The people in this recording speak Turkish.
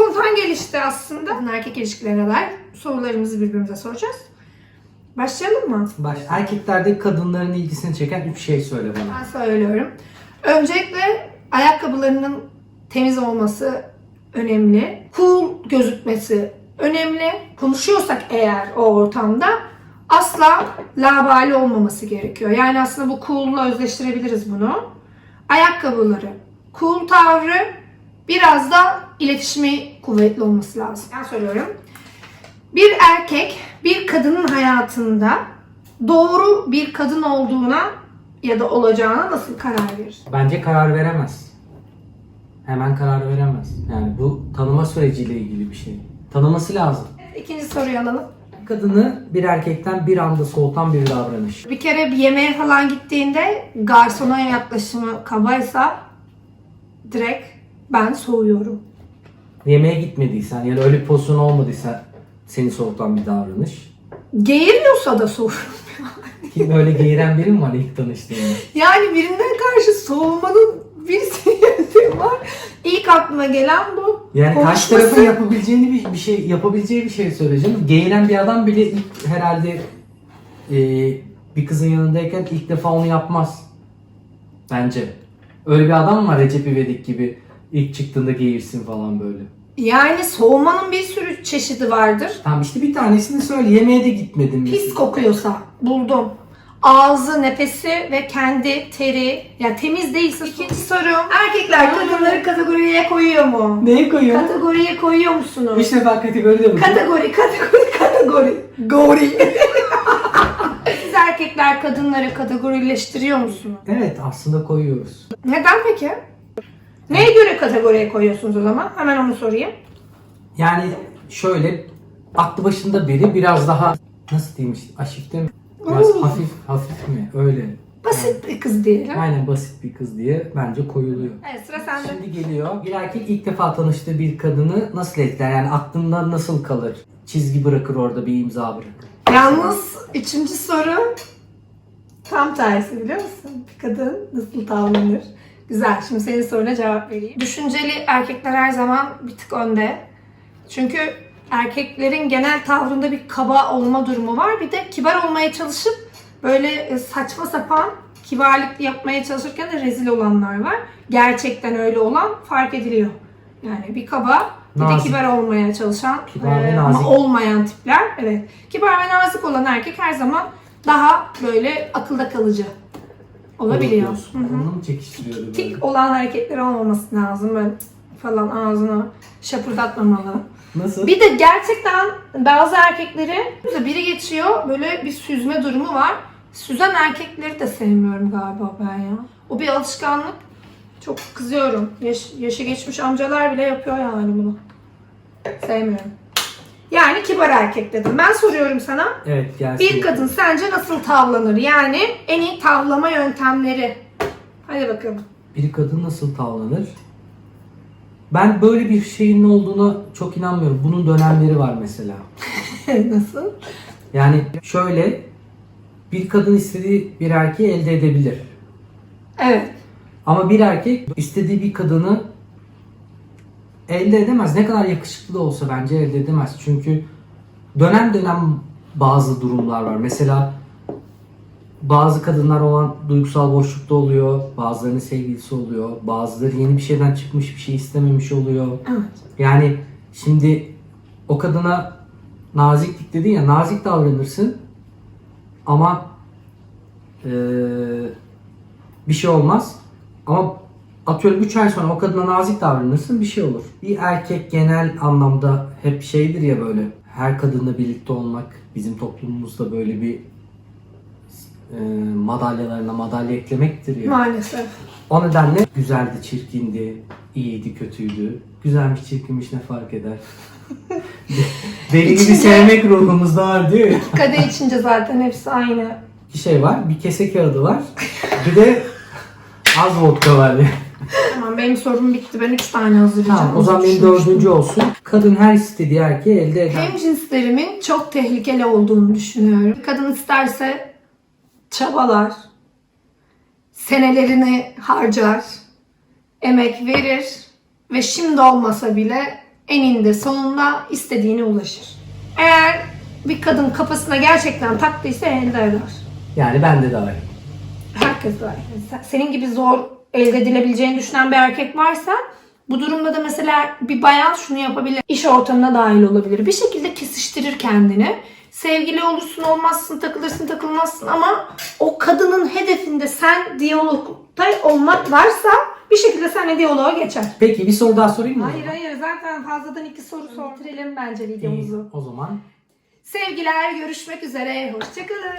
spontan gelişti aslında. Kadın erkek ilişkilerine dair sorularımızı birbirimize soracağız. Başlayalım mı? Baş, erkeklerde kadınların ilgisini çeken üç şey söyle bana. Ben söylüyorum. Öncelikle ayakkabılarının temiz olması önemli. Cool gözükmesi önemli. Konuşuyorsak eğer o ortamda asla labali olmaması gerekiyor. Yani aslında bu cool'la özleştirebiliriz bunu. Ayakkabıları, cool tavrı, biraz da iletişimi kuvvetli olması lazım. Ben söylüyorum. Bir erkek bir kadının hayatında doğru bir kadın olduğuna ya da olacağına nasıl karar verir? Bence karar veremez. Hemen karar veremez. Yani bu tanıma süreciyle ilgili bir şey. Tanıması lazım. İkinci soruyu alalım. Kadını bir erkekten bir anda soğutan bir davranış. Bir kere bir yemeğe falan gittiğinde garsona yaklaşımı kabaysa direkt ben soğuyorum. Yemeğe gitmediysen ya da öyle bir pozisyon olmadıysa seni soğutan bir davranış. Geğiriyorsa da soğuyorum. Kim öyle geğiren biri mi var ilk tanıştığında? Yani birinden karşı soğumanın bir seviyesi var. İlk aklıma gelen bu. Yani karşı Konuşması- tarafın yapabileceğini bir, bir şey yapabileceği bir şey söyleyeceğim. Geğiren bir adam bile ilk herhalde e, bir kızın yanındayken ilk defa onu yapmaz. Bence. Öyle bir adam var Recep İvedik gibi ilk çıktığında geğirsin falan böyle. Yani soğumanın bir sürü çeşidi vardır. Tamam işte bir tanesini söyle. Yemeğe de gitmedim. Pis kokuyorsa buldum. Ağzı, nefesi ve kendi teri yani temiz değilse İkinci sorum. Erkekler kadınları kategoriye koyuyor mu? Neye koyuyor? Kategoriye koyuyor musunuz? Üç defa kategoride bu. Kategori, kategori, kategori. Gori. Siz erkekler kadınları kategorileştiriyor musunuz? Evet aslında koyuyoruz. Neden peki? Neye göre kategoriye koyuyorsunuz o zaman? Hemen onu sorayım. Yani şöyle aklı başında biri biraz daha nasıl diyeyim işte aşifte mi? Biraz Oo. hafif hafif mi? Öyle. Basit bir kız diyelim. Aynen basit bir kız diye bence koyuluyor. Evet sıra sende. Şimdi geliyor. Bir erkek ilk defa tanıştığı bir kadını nasıl etkiler? Yani aklında nasıl kalır? Çizgi bırakır orada bir imza bırakır. Yalnız üçüncü soru tam tersi biliyor musun? Bir kadın nasıl tavlanır? Güzel. Şimdi senin soruna cevap vereyim. Düşünceli erkekler her zaman bir tık önde. Çünkü erkeklerin genel tavrında bir kaba olma durumu var. Bir de kibar olmaya çalışıp böyle e, saçma sapan kibarlık yapmaya çalışırken de rezil olanlar var. Gerçekten öyle olan fark ediliyor. Yani bir kaba bir de Nazik. kibar olmaya çalışan Kibar ve e, nazik. ama olmayan tipler. Evet. Kibar ve nazik olan erkek her zaman daha böyle akılda kalıcı olabiliyor. Hı hı. Onunla mı çekiştiriyordu böyle? Tik olan hareketler olmaması lazım. Böyle falan ağzını şapırdatmamalı. Nasıl? Bir de gerçekten bazı erkekleri biri geçiyor böyle bir süzme durumu var. Süzen erkekleri de sevmiyorum galiba ben ya. O bir alışkanlık. Çok kızıyorum. Yaş, yaşı geçmiş amcalar bile yapıyor yani bunu. Sevmiyorum. Yani kibar erkek dedim. Ben soruyorum sana. Evet gelsin. Bir kadın sence nasıl tavlanır? Yani en iyi tavlama yöntemleri. Hadi bakalım. Bir kadın nasıl tavlanır? Ben böyle bir şeyin olduğuna çok inanmıyorum. Bunun dönemleri var mesela. nasıl? Yani şöyle bir kadın istediği bir erkeği elde edebilir. Evet. Ama bir erkek istediği bir kadını elde edemez. Ne kadar yakışıklı da olsa bence elde edemez. Çünkü dönem dönem bazı durumlar var. Mesela bazı kadınlar olan duygusal boşlukta oluyor. Bazılarının sevgilisi oluyor. Bazıları yeni bir şeyden çıkmış bir şey istememiş oluyor. Evet. Yani şimdi o kadına naziklik dedin ya nazik davranırsın ama eee, bir şey olmaz. Ama atıyorum 3 ay sonra o kadına nazik davranırsın bir şey olur. Bir erkek genel anlamda hep şeydir ya böyle her kadınla birlikte olmak bizim toplumumuzda böyle bir eee madalyalarına madalya eklemektir ya. Maalesef. O nedenle güzeldi, çirkindi, iyiydi, kötüydü. Güzelmiş, çirkinmiş ne fark eder? Deli gibi sevmek ruhumuzda var diyor ya. Kadeh içince zaten hepsi aynı. Bir şey var, bir kese kağıdı var. Bir de az vodka var. Tamam benim sorum bitti. Ben üç tane hazırlayacağım. tamam, o zaman benim dördüncü olsun. Kadın her istediği erkeği elde eder. Hem cinslerimin çok tehlikeli olduğunu düşünüyorum. Kadın isterse çabalar, senelerini harcar, emek verir ve şimdi olmasa bile eninde sonunda istediğine ulaşır. Eğer bir kadın kafasına gerçekten taktıysa elde eder. Yani ben de dahil. Herkes var. Sen- Senin gibi zor elde edilebileceğini düşünen bir erkek varsa bu durumda da mesela bir bayan şunu yapabilir. İş ortamına dahil olabilir. Bir şekilde kesiştirir kendini. Sevgili olursun olmazsın takılırsın takılmazsın ama o kadının hedefinde sen diyalogda olmak varsa bir şekilde seninle diyaloğa geçer. Peki bir soru daha sorayım mı? Hayır hayır zaten fazladan iki soru sor. Bitirelim bence İyi, videomuzu. o zaman Sevgiler görüşmek üzere. Hoşçakalın.